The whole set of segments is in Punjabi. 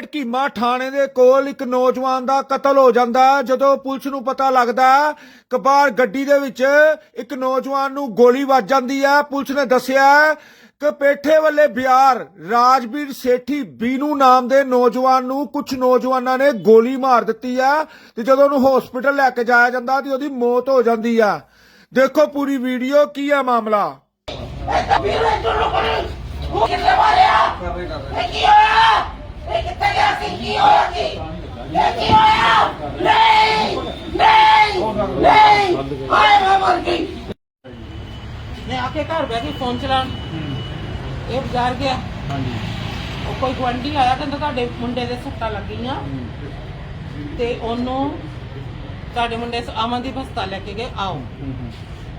ਖੇਡ ਕੀਮਾ ਥਾਣੇ ਦੇ ਕੋਲ ਇੱਕ ਨੌਜਵਾਨ ਦਾ ਕਤਲ ਹੋ ਜਾਂਦਾ ਹੈ। ਜਦੋਂ ਪੁਲਿਸ ਨੂੰ ਪਤਾ ਲੱਗਦਾ ਕਿ ਬਾਹਰ ਗੱਡੀ ਦੇ ਵਿੱਚ ਇੱਕ ਨੌਜਵਾਨ ਨੂੰ ਗੋਲੀ ਵੱਜ ਜਾਂਦੀ ਹੈ। ਪੁਲਿਸ ਨੇ ਦੱਸਿਆ ਕਿ ਪੇਠੇ ਵੱਲੇ ਬਿਆਰ ਰਾਜਵੀਰ ਸੇਠੀ ਬੀਨੂ ਨਾਮ ਦੇ ਨੌਜਵਾਨ ਨੂੰ ਕੁਝ ਨੌਜਵਾਨਾਂ ਨੇ ਗੋਲੀ ਮਾਰ ਦਿੱਤੀ ਹੈ ਤੇ ਜਦੋਂ ਉਹਨੂੰ ਹਸਪੀਟਲ ਲੈ ਕੇ ਜਾਇਆ ਜਾਂਦਾ ਤੇ ਉਹਦੀ ਮੌਤ ਹੋ ਜਾਂਦੀ ਆ ਦੇਖੋ ਪੂਰੀ ਵੀਡੀਓ, ਕੀ ਹੈ ਮਾਮਲਾ? ਵੀਰੇ ਤੋਂ ਲੋਕਾਂ ਨੇ ਉਹ ਕਿੱਥੇ ਮਾਰਿਆ? ਇਹ ਕੀ ਹੋਇਆ? ਇਹ ਗਿਆ ਸੀ ਕੀ ਹੋਇਆ ਕੀ ਇਹ ਕੀ ਹੋਇਆ ਨਹੀਂ ਨਹੀਂ ਨਹੀਂ ਹਾਏ ਮੈਂ ਮਰ ਗਈ ਮੈਂ ਆ ਕੇ ਘਰ ਬਹਿ ਕੇ ਫੋਨ ਚਲਾਉਣ। ਇਹ ਬਾਜ਼ਾਰ ਗਿਆ। ਉਹ ਕੋਈ ਗੁਆਂਢੀ ਆਇਆ ਕਹਿੰਦਾ ਤੁਹਾਡੇ ਮੁੰਡੇ ਦੇ ਸੱਟਾਂ ਲੱਗੀਆਂ। ਤੇ ਉਹਨੂੰ, ਤੁਹਾਡੇ ਮੁੰਡੇ ਸ- ਅਮਨਦੀਪ ਹਸਪਤਾਲ ਲੈ ਕੇ ਗਏ। ਆਓ।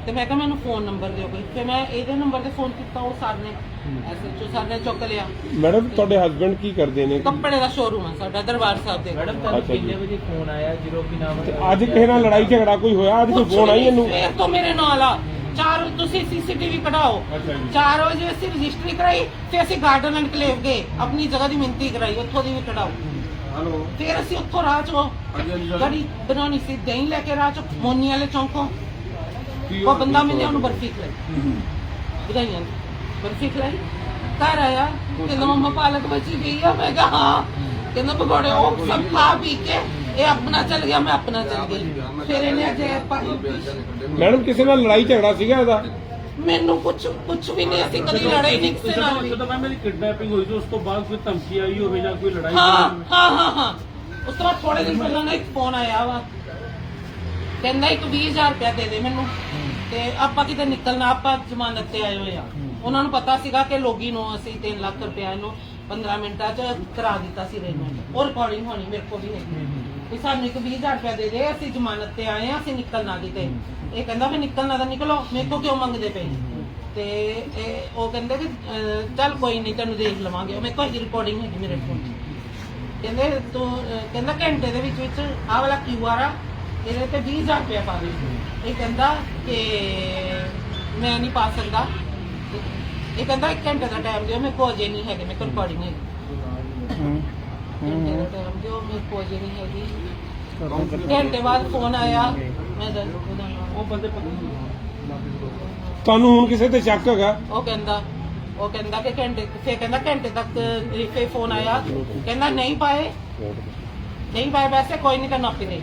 ਤੇ ਮੈਂ ਕਿਹਾ ਮੈਨੂੰ ਫੋਨ ਨੰਬਰ ਦਿਓ ਕੋਈ। ਫਿਰ ਮੈਂ ਇਹਦੇ ਨੰਬਰ ਤੇ ਫੋਨ ਕੀਤਾ ਉਹ ਸਰ ਨੇ ਐਸਐਚਓ ਸਰ ਨੇ ਚੁੱਕ ਲਿਆ। ਮੈਡਮ ਤੁਹਾਡੇ ਹਸਬੰਡ ਕੀ ਕਰਦੇ ਨੇ? ਕੱਪੜੇ ਦਾ ਸ਼ੋਰੂਮ ਹੈ ਸਾਡਾ ਦਰਬਾਰ ਸਾਹਿਬ ਦੇ। ਮੈਡਮ ਤੁਹਾਨੂੰ ਅੱਛਾ ਜੀ। ਕਿੰਨੇ ਵਜੇ ਫੋਨ ਆਇਆ? ਜਦੋਂ ਕਿ ਨਾਮ ਤੇ ਅੱਜ ਕਿਸੇ ਨਾਲ ਲੜਾਈ ਝਗੜਾ ਕੋਈ ਹੋਇਆ? ਅੱਜ ਕੋਈ ਫੋਨ ਆਈ ਇਹਨੂੰ? ਸਵੇਰ ਤੋਂ ਮੇਰੇ ਨਾਲ ਆ। ਚਾਰ ਤੁਸੀਂ ਸੀਸੀਟੀਵੀ ਕਢਾਓ। ਅੱਛਾ ਜੀ। 4 ਵਜੇ ਅਸੀਂ ਰਜਿਸਟਰੀ ਕਰਾਈ ਤੇ ਅਸੀਂ ਗਾਰਡਨ ਐਂਡ ਕਲੇਵ ਗਏ ਆਪਣੀ ਜਗ੍ਹਾ ਦੀ ਮਿੰਤੀ ਕਰਾਈ ਉੱਥੋਂ ਦੀ ਵੀ ਕਢਾਓ। ਹਲੋ ਫਿਰ ਅਸੀਂ ਉੱਥੋਂ ਰਾਹ ਚੋਂ ਗੜੀ ਬਣਾਉਣੀ ਸੀ ਦਹੀਂ ਲੈ ਕੇ ਰਾਹ ਚੋਂ ਮੋਨੀ ਵਾਲੇ ਚੌਂਕੋਂ। ਉਹ ਬੰਦਾ ਮਿਲਿਆ ਉਹਨੂੰ ਬਰਫੀ ਖਲਾਈ। ਵਧਾਈਆਂ। ਬਰਫੀ ਖਲਾਈ। ਘਰ ਆਇਆ ਕਹਿੰਦਾ ਮੰਮਾ ਪਾਲਕ ਬਚੀ ਗਈ ਆ। ਮੈਂ ਕਿਹਾ ਹਾਂ। ਕਹਿੰਦਾ ਪਕੌੜੇ ਉਹ ਸਭ ਖਾ ਪੀ ਕੇ ਇਹ ਆਪਣਾ ਚੱਲ ਗਿਆ ਮੈਂ ਆਪਣਾ ਚੱਲ ਗਈ। ਫਿਰ ਇਹਨੇ ਅਜੇ ਮੈਡਮ ਕਿਸੇ ਨਾਲ ਲੜਾਈ ਝਗੜਾ ਸੀਗਾ ਇਹਦਾ? ਮੈਨੂੰ ਕੁਝ ਕੁਝ ਵੀ ਨਹੀਂ ਅਸੀਂ ਕਦੀ ਲੜੇ ਨਹੀਂ ਕਿਸੇ ਨਾਲ ਵੀ। ਜਦੋਂ ਮੈਂ ਮੇਰੀ ਕਿਡਨੈਪਿੰਗ ਹੋਈ ਸੀ ਉਸ ਤੋਂ ਬਾਅਦ ਕੋਈ ਧਮਕੀ ਆਈ ਹੋਵੇ ਜਾਂ ਕੋਈ ਲੜਾਈ ਹਾਂ ਹਾਂ ਹਾਂ ਉਸ ਤੋਂ ਬਾਅਦ ਥੋੜੇ ਦਿਨ ਪਹਿਲਾਂ ਨਾ ਇੱਕ ਫੋਨ ਆਇਆ ਵਾ। ਕਹਿੰਦਾ ਇੱਕ 20000 ਰੁਪਇਆ ਦੇ ਦੇ ਮੈਨੂੰ। ਤੇ ਆਪਾਂ ਕਿਤੇ ਨਿਕਲਣਾ, ਆਪਾਂ ਜ਼ਮਾਨਤ ਤੇ ਆਏ ਹੋਏ ਆ। ਉਹਨਾਂ ਨੂੰ ਪਤਾ ਸੀਗਾ ਕਿ ਲੋਗੀ ਨੂੰ ਅਸੀਂ 3 ਲੱਖ ਰੁਪਇਆ ਇਹਨੂੰ 15 ਮਿੰਟਾਂ 'ਚ ਕਰਾ ਦਿੱਤਾ ਸੀ ਰੇਨੋ ਉਹ ਰਿਕਾਰਡਿੰਗ ਹੋਣੀ ਮੇਰੇ ਕੋਲ ਵੀ ਹੈਗੀ ਵੀ ਸਾਨੂੰ ਇੱਕ 20000 ਰੁਪਇਆ ਦੇ ਦੇ, ਅਸੀਂ ਜ਼ਮਾਨਤ ਤੇ ਆਏ ਆ, ਅਸੀਂ ਨਿਕਲਣਾ ਕਿਤੇ। ਇਹ ਕਹਿੰਦਾ ਫਿਰ ਨਿਕਲਣਾ ਤਾਂ ਨਿਕਲੋ, ਮੇਰੇ ਕੋਲ ਕਿਉਂ ਮੰਗਦੇ ਪਏ? ਤੇ ਇਹ ਉਹ ਕਹਿੰਦੇ ਕਿ ਚੱਲ ਕੋਈ ਨਹੀਂ, ਤੈਨੂੰ ਦੇਖ ਲਵਾਂਗੇ। ਮੇਰੇ ਕੋਲ ਰਿਕਾਰਡਿੰਗ ਹੈਗੀ ਮੇਰੇ ਫੋਨ 'ਚ ਕਹਿੰਦੇ ਤੂੰ ਕਹਿੰਦਾ ਘੰਟੇ ਦੇ ਵਿੱਚ ਵਿੱਚ ਆਹ ਵਾਲਾ ਕਿਊਆਰ ਆ ਇਹਦੇ ਤੇ 20000 ਰੁਪਇਆ ਪਾ ਦੇ ਇਹ ਕਹਿੰਦਾ ਕਿ ਮੈਂ ਨਹੀਂ ਪਾ ਸਕਦਾ। ਇਹ ਕਹਿੰਦਾ ਇੱਕ ਘੰਟੇ ਦਾ ਟਾਈਮ ਦਿਓ ਮੇਰੇ ਕੋਲ ਅਜੇ ਨਹੀਂ ਹੈਗੇ ਮੇਰੇ ਕੋਲ ਰਿਕਾਰਡਿੰਗ ਹੈ ਘੰਟੇ ਦਾ ਟਾਈਮ ਦਿਓ ਮੇਰੇ ਕੋਲ ਅਜੇ ਨਹੀਂ ਹੈਗੀ। ਘੰਟੇ ਬਾਅਦ ਫੋਨ ਆਇਆ ਮੈਂ ਦੱਸ ਉਹਦਾ ਨਾਮ ਉਹ ਬੰਦੇ ਪਤਾ ਨਹੀਂ ਤੁਹਾਨੂੰ ਹੁਣ ਕਿਸੇ ਤੇ ਸ਼ੱਕ ਹੈਗਾ? ਉਹ ਕਹਿੰਦਾ ਉਹ ਕਹਿੰਦਾ ਕਿ ਘੰਟੇ ਫੇਰ ਕਹਿੰਦਾ ਘੰਟੇ ਤੱਕ ਫੇਰ ਫੋਨ ਆਇਆ। ਕਹਿੰਦਾ ਨਹੀਂ ਪਾਏ। ਨਹੀਂ ਪਾਏ ਵੈਸੇ ਕੋਈ ਨਹੀਂ ਤੈਨੂੰ ਆਪੇ ਦੇ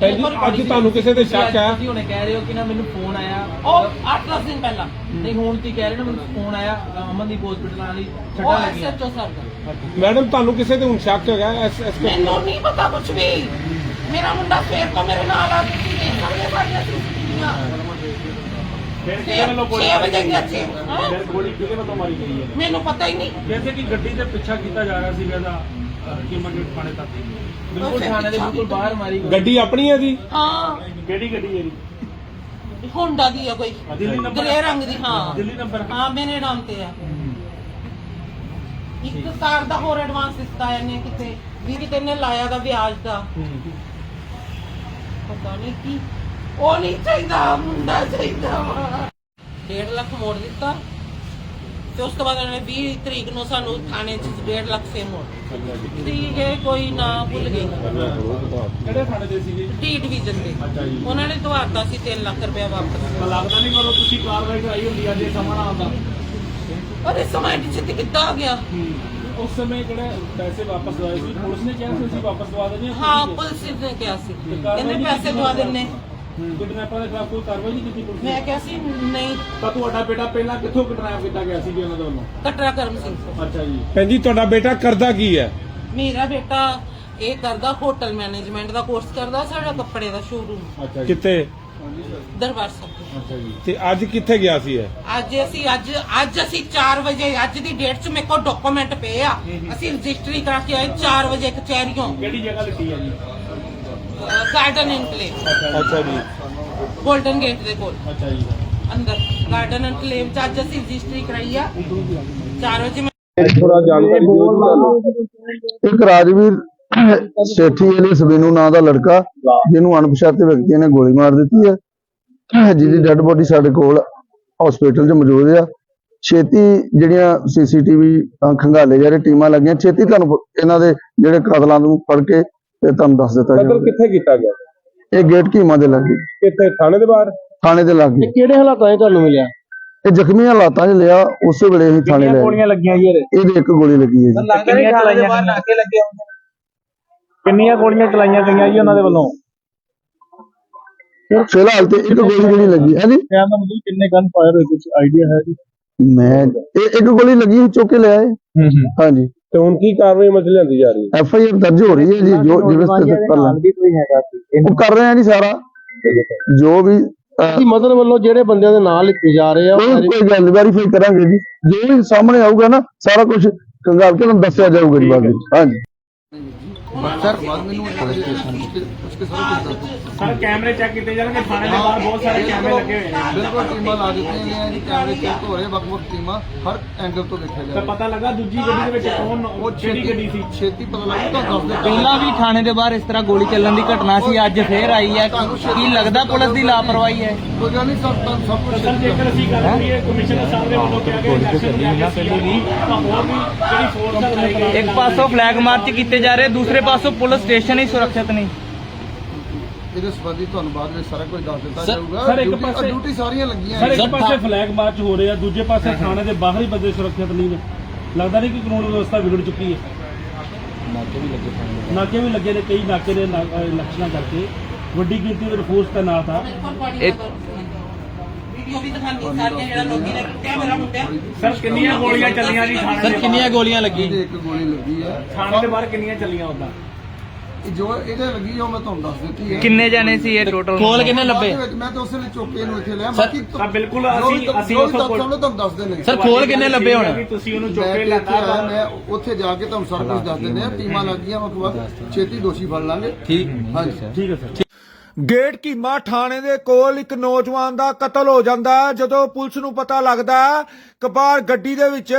ਜੀ ਅੱਜ ਤੁਹਾਨੂੰ ਕਿਸੇ ਤੇ ਸ਼ੱਕ ਹੈ? ਤੁਸੀਂ ਹੁਣੇ ਕਹਿ ਰਹੇ ਹੋ ਕਿ ਨਾ ਮੈਨੂੰ ਫੋਨ ਆਇਆ। ਉਹ 8-10 ਦਿਨ ਪਹਿਲਾਂ। ਨਹੀਂ ਹੁਣ ਤੁਸੀਂ ਕਹਿ ਰਹੇ ਨਾ ਮੈਨੂੰ ਫੋਨ ਆਇਆ ਅਮਨਦੀਪ ਹਸਪੀਟਲ ਵਾਲੀ ਉਹ ਛੱਡਾ ਲੱਗੀਆਂ। ਐਸਐਚਓ ਸਰ ਦਾ। ਮੈਡਮ ਤੁਹਾਨੂੰ ਕਿਸੇ ਤੇ ਹੁਣ ਸ਼ੱਕ ਹੈਗਾ? ਐਸ ਐਸ ਮੈਨੂੰ ਨਹੀਂ ਪਤਾ ਕੁਝ ਵੀ। ਮੇਰਾ ਮੁੰਡਾ ਫੇਰ ਤੋਂ ਮੇਰੇ ਨਾਲ ਆ ਤੁਸੀਂ ਦੇਖ ਸਕਦੇ ਸਾਡੀਆਂ ਸੀਸੀਟੀਵੀਆਂ ਫਿਰ ਕਿਹਦੇ ਵੱਲੋਂ ਗੋਲੀ 6 ਵਜੇ ਗਿਆ ਸੀ। ਫਿਰ ਗੋਲੀ ਕਿਹਦੇ ਵੱਲੋਂ ਮਾਰੀ ਗਈ ਹੈ? ਮੈਨੂੰ ਪਤਾ ਹੀ ਨਹੀਂ। ਕਿ ਗੱਡੀ ਦੇ ਪਿੱਛਾ ਕੀਤਾ ਜਾ ਰਿਹਾ ਸੀਗਾ ਇਹਦਾ। ਕੀਮਤ ਗੇਟ ਥਾਣੇ ਤੱਕ ਬਿਲਕੁਲ ਥਾਣੇ ਦੇ ਬਿਲਕੁਲ ਬਾਹਰ ਮਾਰੀ ਗਈ। ਗੱਡੀ ਆਪਣੀ ਹੈ ਜੀ? ਹਾਂ। ਕਿਹੜੀ ਗੱਡੀ ਹੈ ਇਹਦੀ ਹੋਂਡਾ ਦੀ ਆ ਕੋਈ। ਦਿੱਲੀ ਨੰਬਰ ਗ੍ਰੇ ਰੰਗ ਦੀ ਹਾਂ। ਦਿੱਲੀ ਨੰਬਰ ਹਾਂ? ਮੇਰੇ ਨਾਮ ਤੇ ਆ ਇੱਕ ਕਾਰ ਦਾ ਹੋਰ ਐਡਵਾਂਸ ਦਿੱਤਾ ਇਹਨੇ ਕਿਤੇ। ਵੀ ਕਿਤੇ ਨੇ ਲਾਇਆ ਦਾ ਵਿਆਜ ਦਾ। ਪਤਾ ਨਹੀਂ ਕੀ। ਉਹ ਨਹੀਂ ਚਾਹੀਦਾ ਮੁੰਡਾ ਚਾਹੀਦਾ। ਵਾ 1.5 ਲੱਖ ਮੋੜ ਦਿੱਤਾ। ਤੇ ਉਸ ਤੋਂ ਬਾਅਦ ਉਹਨੇ 20 ਤਰੀਕ ਨੂੰ ਸਾਨੂੰ ਥਾਣੇ 'ਚ 1.5 ਲੱਖ ਫੇਰ ਮੋੜ ਠੀਕ ਹੈ ਕੋਈ ਨਾ ਭੁੱਲ ਗਈ। ਕਿਹੜੇ ਥਾਣੇ ਦੇ ਸੀਗੇ? ਡੀ ਡਿਵੀਜ਼ਨ ਦੇ। ਉਹਨਾਂ ਨੇ ਦਵਾਤਾ ਸੀ 3 ਲੱਖ ਰੁਪਏ ਵਾਪਸ। ਤਾਂ ਲੱਗਦਾ ਨਹੀਂ ਕਰੋ ਤੁਸੀਂ ਕਾਰਵਾਈ ਕਰਾਈ ਹੁੰਦੀ ਅੱਜ ਇਹ ਸਮਾਂ ਨਾ ਆਉਂਦਾ ਅਰੇ ਸਮਾਂ ਛੇਤੀ ਕਿੱਦਾਂ ਆ ਗਿਆ? ਉਸ ਸਮੇਂ ਜਿਹੜੇ ਪੈਸੇ ਵਾਪਸ ਦਵਾਏ ਸੀ? ਪੁਲਿਸ ਨੇ ਕਿਹਾ ਸੀ ਅਸੀਂ ਵਾਪਸ ਦਵਾ ਦੇਣੇ ਹਾਂ ਪੁਲਿਸ ਨੇ ਕਿਹਾ ਸੀ। ਕਹਿੰਦੇ ਪੈਸੇ ਦਵਾ ਦਿੰਨੇ ਕਿਡਨੈਪਰ ਦੇ ਖਿਲਾਫ ਕੋਈ ਕਾਰਵਾਈ ਨਹੀਂ ਕੀਤੀ ਪੁਲਿਸ ਮੈਂ ਨੇ ਕਿਹਾ ਸੀ ਨਹੀਂ। ਤਾਂ ਤੁਹਾਡਾ ਬੇਟਾ ਪਹਿਲਾਂ ਕਿੱਥੋਂ ਕਿਡਨੈਪ ਕੀਤਾ ਗਿਆ ਸੀ ਜੀ ਉਹਨਾਂ ਦੇ ਵੱਲੋਂ? ਕਟਰਾ ਕਰਮ ਸਿੰਘ। ਤੋਂ। ਅੱਛਾ ਜੀ। ਭੈਣ ਜੀ ਤੁਹਾਡਾ ਬੇਟਾ ਕਰਦਾ ਕੀ ਹੈ? ਮੇਰਾ ਬੇਟਾ ਇਹ ਕਰਦਾ ਹੋਟਲ ਮੈਨੇਜਮੈਂਟ ਦਾ ਕੋਰਸ ਕਰਦਾ ਸਾਡਾ ਕੱਪੜੇ ਦਾ ਸ਼ੋਰੂਮ ਅੱਛਾ ਜੀ। ਕਿੱਥੇ? ਦਰਬਾਰ ਸਾਹਿਬ ਅੱਛਾ ਜੀ। ਤੇ ਅੱਜ ਕਿੱਥੇ ਗਿਆ ਸੀ ਇਹ? ਅੱਜ ਅਸੀਂ ਅੱਜ ਅੱਜ ਅਸੀਂ 4 ਵਜੇ ਅੱਜ ਦੀ ਡੇਟ 'ਚ ਮੇਰੇ ਕੋਲ ਡਾਕੂਮੈਂਟ ਪਏ ਆ। ਅਸੀਂ ਰਜਿਸਟਰੀ ਕਰਾ ਕੇ ਆਏ 4 ਵਜੇ ਕਚਹਿਰੀਓਂ। ਕਿਹੜੀ ਜਗ੍ਹਾ ਲਿੱਤੀ ਹੈ ਜੀ? ਗਾਰਡਨ ਇਨਕਲੇਵ ਅੱਛਾ ਜੀ। 골ਡਨ ਗੇਟ ਦੇ ਕੋਲ। ਅੱਛਾ ਜੀ। ਅੰਦਰ। ਗਾਰਡਨ ਇਨਕਲੇਵ 'ਚ ਅੱਜ ਅਸੀਂ ਰਜਿਸਟਰੀ ਕਰਾਈ ਆ। 4 ਵਜੇ ਮੈਂ ਥੋੜਾ ਜਾਣਕਾਰੀ ਦਿਓ ਜੀ ਤੁਹਾਨੂੰ ਇੱਕ ਰਾਜਵੀਰ ਸੇਠੀ ਅਲੀ ਸਬੀਨੂ ਨਾਂ ਦਾ ਲੜਕਾ। ਜਿਹਨੂੰ ਅਣਪਛਾਤੇ ਵਿਅਕਤੀਆਂ ਨੇ ਗੋਲੀ ਮਾਰ ਦਿੱਤੀ ਹੈ। ਜਿਹਦੀ ਡੈੱਡ ਬੋਡੀ ਸਾਡੇ ਕੋਲ ਹਸਪੀਟਲ 'ਚ ਮੌਜੂਦ ਆ। ਛੇਤੀ ਜਿਹੜੀਆਂ ਸੀਸੀਟੀਵੀ ਖੰਗਾਲੇ ਜਾ ਰਹੇ ਟੀਮਾਂ ਲੱਗੀਆਂ। ਛੇਤੀ ਤੁਹਾਨੂੰ ਇਹਨਾਂ ਦੇ ਜਿਹੜੇ ਕਾਤਲਾਂ ਨੂੰ ਫੜ ਕੇ ਤੇ ਤੁਹਾਨੂੰ ਦੱਸ ਦਿੱਤਾ ਕਤਲ ਜਾਊਗਾ ਕਿੱਥੇ ਕੀਤਾ ਗਿਆ? ਇਹ ਗੇਟ ਕੀਮਾ ਦੇ ਲੱਗੇ। ਕਿੱਥੇ? ਥਾਣੇ ਦੇ ਬਾਹਰ? ਥਾਣੇ ਦੇ ਲੱਗੇ। ਕਿਹੜੇ ਹਾਲਾਤਾਂ 'ਚ ਤੁਹਾਨੂੰ ਮਿਲਿਆ? ਇਹ ਜ਼ਖਮੀ ਹਾਲਾਤਾਂ 'ਚ ਲਿਆ ਉਸੇ ਵੇਲੇ ਹੀ ਥਾਣੇ ਲੈ ਗਏ। ਲੱਗੀਆਂ ਜੀ ਇਹਦੇ? ਇਹਦੇ ਇੱਕ ਗੋਲੀ ਲੱਗੀ ਹੈ ਜੀ। ਕਿੰਨੀਆਂ ਚਲਾਈਆਂ? ਬਾਹਰ ਨਾਕੇ ਲੱਗੇ ਕਿੰਨੀਆਂ ਗੋਲੀਆਂ ਚਲਾਈਆਂ ਗਈਆਂ ਜੀ ਉਹਨਾਂ ਦੇ ਵੱਲੋਂ? ਫਿਲਹਾਲ ਤੇ ਇੱਕ ਗੋਲੀ ਜਿਹੜੀ ਲੱਗੀ ਹੈ ਜੀ। ਦਾ ਮਤਲਬ ਕਿੰਨੇ ਗਨ ਫਾਇਰ ਹੋਏ ਕੁਝ ਆਈਡੀਆ ਹੈ ਜੀ? ਮੈਂ ਇਹ ਇੱਕ ਗੋਲੀ ਲੱਗੀ ਸੀ ਚੁੱਕ ਕੇ ਲਿਆਏ ਹਾਂਜੀ। ਤੇ ਹੁਣ ਕੀ ਕਾਰਵਾਈ ਮਤਲਬ ਲਿਆਂਦੀ ਜਾ ਰਹੀ ਹੈ? ਐਫ ਆਈ ਆਰ ਦਰਜ ਹੋ ਰਹੀ ਹੈ ਜੀ ਜੋ ਜਿਵੇਂ ਸਥਿਤ ਕਰ ਲਾਂ ਵੀ ਕੋਈ ਹੈਗਾ ਸੀ। ਉਹ ਕਰ ਰਹੇ ਆ ਜੀ ਸਾਰਾ। ਜੋ ਵੀ ਅਹ, ਮਦਦ ਵੱਲੋਂ ਜਿਹੜੇ ਬੰਦਿਆਂ ਦੇ ਨਾਂ ਲਿਖੇ ਜਾ ਰਹੇ ਆ ਕੋਈ ਕੋਈ ਗੱਲ ਵੈਰੀਫਾਈ ਕਰਾਂਗੇ ਜੀ। ਜੋ ਵੀ ਸਾਹਮਣੇ ਆਊਗਾ ਨਾ ਸਾਰਾ ਕੁਝ ਕੰਗਾਲ ਕੇ ਤੁਹਾਨੂੰ ਦੱਸਿਆ ਜਾਊਗਾ ਜੀ ਬਾਅਦ ਵਿੱਚ। ਹਾਂਜੀ। ਸਰ ਕੈਮਰੇ ਚੈੱਕ ਕੀਤੇ ਜਾਣਗੇ ਥਾਣੇ ਦੇ ਬਾਹਰ ਬਹੁਤ ਸਾਰੇ ਕੈਮਰੇ ਲੱਗੇ ਹੋਏ ਨੇ। ਬਿਲਕੁਲ ਟੀਮਾਂ ਲਾ ਦਿੱਤੀਆਂ ਗਈਆਂ ਜੀ ਕੈਮਰੇ ਚੈੱਕ ਹੋ ਰਹੇ ਵੱਖ-ਵੱਖ ਟੀਮਾਂ ਹਰ ਐਂਗਲ ਤੋਂ ਦੇਖਿਆ ਜਾ ਤਾਂ ਰਿਹਾ ਪਤਾ ਲੱਗਾ ਦੂਜੀ ਗੱਡੀ ਦੇ ਵਿੱਚ ਕੌਣ ਉਹ ਕਿਹੜੀ ਗੱਡੀ ਸੀ? ਛੇਤੀ ਪਤਾ ਲੱਗੂ ਤਾਂ ਦੱਸ ਦੇ ਪਹਿਲਾਂ ਵੀ ਥਾਣੇ ਦੇ ਬਾਹਰ ਇਸ ਤਰ੍ਹਾਂ ਗੋਲੀ ਚੱਲਣ ਦੀ ਘਟਨਾ ਸੀ ਅੱਜ ਫੇਰ ਆਈ ਹੈ। ਕੀ ਲੱਗਦਾ ਪੁਲਿਸ ਦੀ ਲਾਪਰਵਾਹੀ ਹੈ? ਕੋਈ ਗੱਲ ਨਹੀਂ ਸਭ ਤਾਂ ਸਭ ਕੁਝ ਸਰ ਜੇਕਰ ਅਸੀਂ ਗੱਲ ਕਰੀਏ ਕਮਿਸ਼ਨਰ ਸਾਹਿਬ ਦੇ ਵੱਲੋਂ ਕਿਹਾ ਗਿਆ ਇਲੈਕਸ਼ਨ ਨੂੰ ਲੈ ਕੇ ਪਹਿਲੇ ਵੀ ਤਾਂ ਹੋਰ ਵੀ ਜਿਹੜੀ ਫੋਰਸ ਇੱਕ ਪਾਸੋਂ ਫਲੈਗ ਮਾਰਚ ਕੀਤੇ ਜਾ ਰਹੇ ਦੂਸਰੇ ਪਾਸੋਂ ਪੁਲਿਸ ਸਟੇਸ਼ਨ ਹੀ ਸੁਰੱਖਿਅਤ ਨਹੀਂ ਇਹਦੇ ਸੰਬੰਧੀ ਤੁਹਾਨੂੰ ਬਾਅਦ ਵਿੱਚ ਸਾਰਾ ਕੁਝ ਦੱਸ ਦਿੱਤਾ ਸਰ, ਜਾਊਗਾ। ਇੱਕ ਡਿਊਟੀ- ਪਾਸੇ- ਡਿਊਟੀ ਸਾਰੀਆਂ ਲੱਗੀਆਂ ਸਰ ਨੇ। ਇੱਕ ਪਾਸੇ ਫਲੈਗ ਮਾਰਚ ਹੋ ਰਹੇ ਦੂਜੇ ਪਾਸੇ ਥਾਣੇ ਦੇ ਬਾਹਰ ਹੀ ਬੰਦੇ ਸੁਰੱਖਿਅਤ ਨਹੀਂ ਨੇ। ਲੱਗਦਾ ਨਹੀਂ ਕਿ ਕਾਨੂੰਨ ਵਿਵਸਥਾ ਵਿਗੜ ਚੁੱਕੀ ਹੈ। ਨਾਕੇ ਵੀ ਲੱਗੇ ਨੇ। ਕਈ ਨਾਕੇ ਦੇ ਨਾ- ਅਹ ਕਰਕੇ। ਵੱਡੀ ਗਿਣਤੀ ਵਿੱਚ ਫੋਰਸ ਤੈਨਾਤ ਆ। ਵੀਡੀਓ ਵੀ ਦਿਖਾਣੀ ਸਾਰੀਆਂ ਜਿਹੜਾ ਲੋਕੀ ਨੇ ਕਿਹਾ ਮੇਰਾ ਮੁੰਡਾ। ਸਰ ਕਿੰਨੀਆਂ ਗੋਲੀਆਂ ਚੱਲੀਆਂ ਜੀ ਥਾਣੇ ਸਰ ਦੇ ਕਿੰਨੀਆਂ ਗੋਲੀਆਂ ਲੱਗੀ? ਇਹਦੇ ਇੱਕ ਗੋਲੀ ਲੱਗੀ ਹੈ ਥਾਣੇ ਦੇ ਬਾਹਰ ਕਿੰਨੀਆਂ ਚੱਲੀਆਂ ਉਦਾਂ? ਇਹ ਜੋ ਇਹਦੇ ਲੱਗੀ ਉਹ ਮੈਂ ਤੁਹਾਨੂੰ ਦੱਸ ਦਿੱਤੀ ਹੈ ਕਿੰਨੇ ਜਾਣੇ ਸੀ ਇਹ ਟੋਟਲ ਖੋਲ ਕਿੰਨੇ ਲੱਭੇ? ਬਾਅਦ ਵਿੱਚ ਮੈਂ ਤਾਂ ਉਸੇ ਲਈ ਚੁੱਕੇ ਨੂੰ ਇੱਥੇ ਲਿਆ। ਬਾਕੀ ਤਾਂ ਬਿਲਕੁਲ ਵੀ ਅਸੀਂ ਅਸੀਂ ਵੀ ਉਸ ਕੋਲ ਤੁਹਾਨੂੰ ਦੱਸ ਦਿੰਦੇ ਸਰ ਖੋਲ ਕਿੰਨੇ ਲੱਭੇ ਹੁਣ? ਵੀ ਤੁਸੀਂ ਉਹਨੂੰ ਮੈਂ ਚੁੱਕ ਲੈਂਦਾ ਉੱਥੇ ਜਾ ਕੇ ਤੁਹਾਨੂੰ ਸਾਰਾ ਕੁਝ ਦੱਸ ਦਿੰਦੇ ਆ। ਟੀਮਾਂ ਲੱਗੀਆਂ ਛੇਤੀ ਦੋਸ਼ੀ ਫੜ ਲਾਂਗੇ। ਠੀਕ। ਹਾਂਜੀ। ਠੀਕ ਹੈ ਸਰ। ਗੇਟ ਕੀਮਾ ਥਾਣੇ ਦੇ ਕੋਲ ਇੱਕ ਨੌਜਵਾਨ ਦਾ ਕਤਲ ਹੋ ਜਾਂਦਾ ਹੈ। ਜਦੋਂ ਪੁਲਿਸ ਨੂੰ ਪਤਾ ਲੱਗਦਾ ਹੈ ਗੱਡੀ ਦੇ ਵਿੱਚ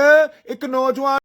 ਇੱਕ ਨੌਜਵਾਨ